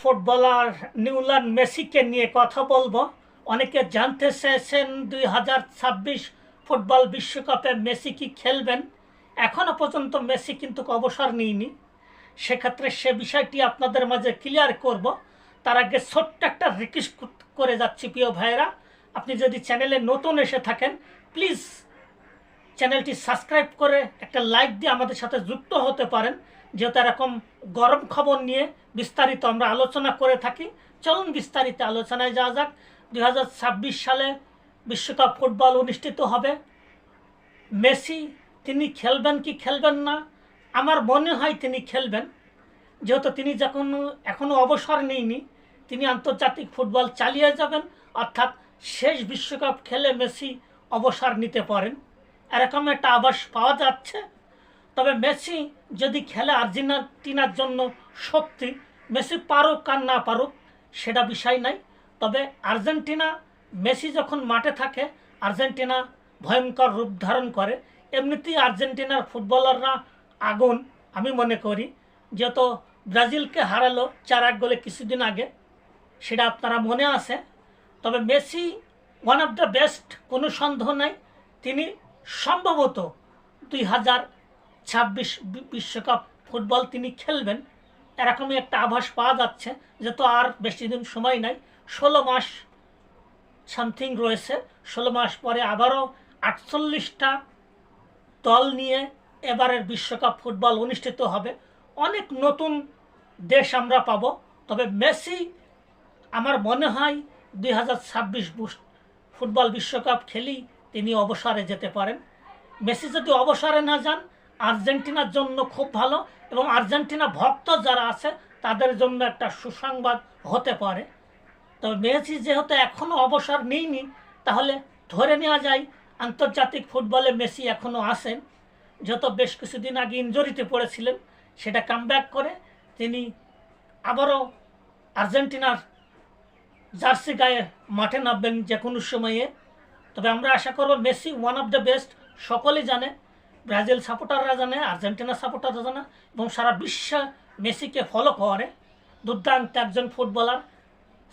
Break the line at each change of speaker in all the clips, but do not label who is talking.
Footballer নিউলান মেসিকে নিয়ে কথা বলব। অনেকে জানতে চেয়েছেন দুই হাজার ছাব্বিশ ফুটবল বিশ্বকাপে মেসি কি খেলবেন। এখনও পর্যন্ত মেসি কিন্তু অবসর নিইনি। সেক্ষেত্রে সে বিষয়টি আপনাদের মাঝে ক্লিয়ার করব। তার আগে ছোট্ট একটা রিকোয়েস্ট করে যাচ্ছি, প্রিয় ভাইয়েরা। আপনি যদি চ্যানেলে নতুন এসে থাকেন, প্লিজ চ্যানেলটি সাবস্ক্রাইব করে একটা লাইক দিয়ে আমাদের সাথে যুক্ত হতে পারেন। যেহেতু এরকম গরম খবর নিয়ে বিস্তারিত আমরা আলোচনা করে থাকি, চলুন বিস্তারিত আলোচনায় যাওয়া যাক। দু হাজার ছাব্বিশ সালে বিশ্বকাপ ফুটবল অনুষ্ঠিত হবে। মেসি, তিনি খেলবেন কি খেলবেন না? আমার মনে হয় তিনি খেলবেন। যেহেতু তিনি যখন এখনও অবসর নেইনি, তিনি আন্তর্জাতিক ফুটবল চালিয়ে যাবেন। অর্থাৎ শেষ বিশ্বকাপ খেলে মেসি অবসর নিতে পারেন। এরকম একটা আভাস পাওয়া যাচ্ছে। তবে মেসি যদি খেলে আর্জেন্টিনার জন্য শক্তি, মেসি পারুক আর না পারুক, সেটা বিষয় নাই। তবে আর্জেন্টিনা, মেসি যখন মাঠে থাকে, আর্জেন্টিনা ভয়ঙ্কর রূপ ধারণ করে। এমনিতেই আর্জেন্টিনার ফুটবলাররা আগুন, আমি মনে করি। যেহেতু ব্রাজিলকে হারালো চার এক গোলে কিছুদিন আগে, সেটা আপনারা মনে আছে। তবে Messi one of the best কোনো সন্দেহ নাই। তিনি সম্ভবত দুই হাজার ছাব্বিশ বিশ্বকাপ ফুটবল তিনি খেলবেন, এরকমই একটা আভাস পাওয়া যাচ্ছে যেহেতু আর বেশি দিন সময় নাই। ষোলো মাস সামথিং রয়েছে, ষোলো মাস পরে আবারও আটচল্লিশটা দল নিয়ে এবারের বিশ্বকাপ ফুটবল অনুষ্ঠিত হবে। অনেক নতুন দেশ আমরা পাব, তবে মেসি আমার মনে হয় দুই হাজার ছাব্বিশ ফুটবল বিশ্বকাপ খেলেই তিনি অবসরে যেতে পারেন। মেসি যদি অবসরে না যান আর্জেন্টিনার জন্য খুব ভালো এবং আর্জেন্টিনা ভক্ত যারা আছে, তাদের জন্য একটা সুসংবাদ হতে পারে। তবে মেসি যেহেতু এখনও অবসর নেইনি তাহলে ধরে নেওয়া যায় আন্তর্জাতিক ফুটবলে মেসি এখনও আসেন যত বেশ কিছুদিন আগে ইঞ্জুরিতে পড়েছিলেন, সেটা কামব্যাক করে তিনি আবারও আর্জেন্টিনার জার্সি গায়ে মাঠে নামবেন যে কোনো সময়ে। তবে আমরা আশা করব Messi one of the best সকলেই জানে। ব্রাজিল সাপোর্টাররা জানে, আর্জেন্টিনা সাপোর্টাররা জানে, এবং সারা বিশ্ব মেসিকে ফলো করে। দুর্দান্ত একজন ফুটবলার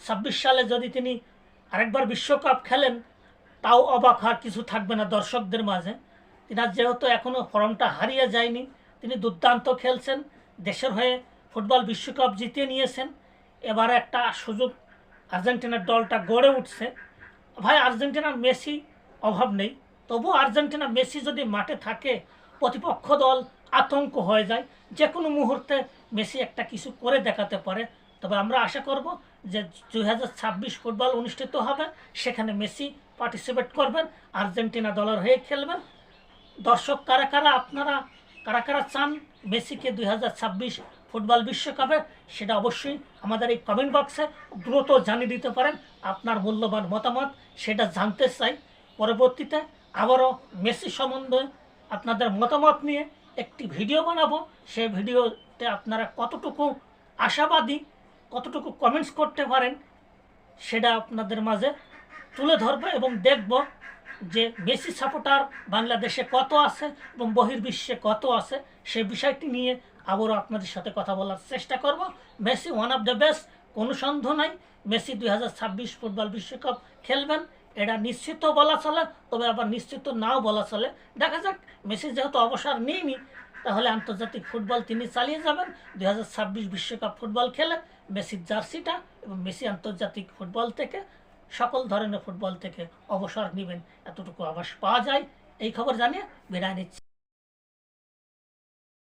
ছাব্বিশ সালে যদি তিনি আরেকবার বিশ্বকাপ খেলেন, তাও অবাক হওয়ার কিছু থাকবে না দর্শকদের মাঝে। তিনার যেহেতু এখনও ফর্মটা হারিয়ে যায়নি, তিনি দুর্দান্ত খেলছেন, দেশের হয়ে ফুটবল বিশ্বকাপ জিতিয়ে নিয়েছেন। এবারে একটা সুযোগ আর্জেন্টিনার দলটা গড়ে উঠছে। ভাই, আর্জেন্টিনার মেসি অভাব নেই। তবু আর্জেন্টিনা মেসি যদি মাঠে থাকে, প্রতিপক্ষ দল আতঙ্ক হয়ে যায়। যে কোনো মুহূর্তে মেসি একটা কিছু করে দেখাতে পারে। তবে আমরা আশা করব যে দুই হাজার ছাব্বিশ ফুটবল অনুষ্ঠিত হবে। সেখানে মেসি পার্টিসিপেট করবেন, আর্জেন্টিনা দলের হয়ে খেলবেন। দর্শক, কারা কারা আপনারা, কারা কারা চান মেসিকে দুই হাজার ছাব্বিশ ফুটবল বিশ্বকাপে, সেটা অবশ্যই আমাদের এই কমেন্ট বক্সে দ্রুত জানিয়ে দিতে পারেন। আপনার মূল্যবান মতামত, সেটা জানতে চাই। পরবর্তীতে আবারও মেসি সম্বন্ধে আপনাদের মতামত নিয়ে একটি ভিডিও বানাবো। সেই ভিডিওতে আপনারা কতটুকু আশাবাদী, কতটুকু কমেন্টস করতে পারেন, সেটা আপনাদের মাঝে তুলে ধরবো এবং দেখব যে মেসি সাপোর্টার বাংলাদেশে কত আছে এবং বহির্বিশ্বে কত আছে, সে বিষয়টি নিয়ে আবারও আপনাদের সাথে কথা বলার চেষ্টা করব। Messi one of the best কোনো সন্দেহ নাই। মেসি দুই হাজার ছাব্বিশ ফুটবল বিশ্বকাপ খেলবেন। এটা নিশ্চিত বলা চলে, তবে আবার নিশ্চিত নাও বলা চলে। দেখা যাক, মেসি যেহেতু অবসর নেইনি তাহলে আন্তর্জাতিক ফুটবল তিনি চালিয়ে যাবেন। দুই বিশ্বকাপ ফুটবল খেলে মেসির জার্সিটা এবং মেসি আন্তর্জাতিক ফুটবল থেকে, সকল ধরনের ফুটবল থেকে অবসর নেবেন। এতটুকু আবাস পাওয়া যায়। এই খবর জানিয়ে বিদায় নিচ্ছি।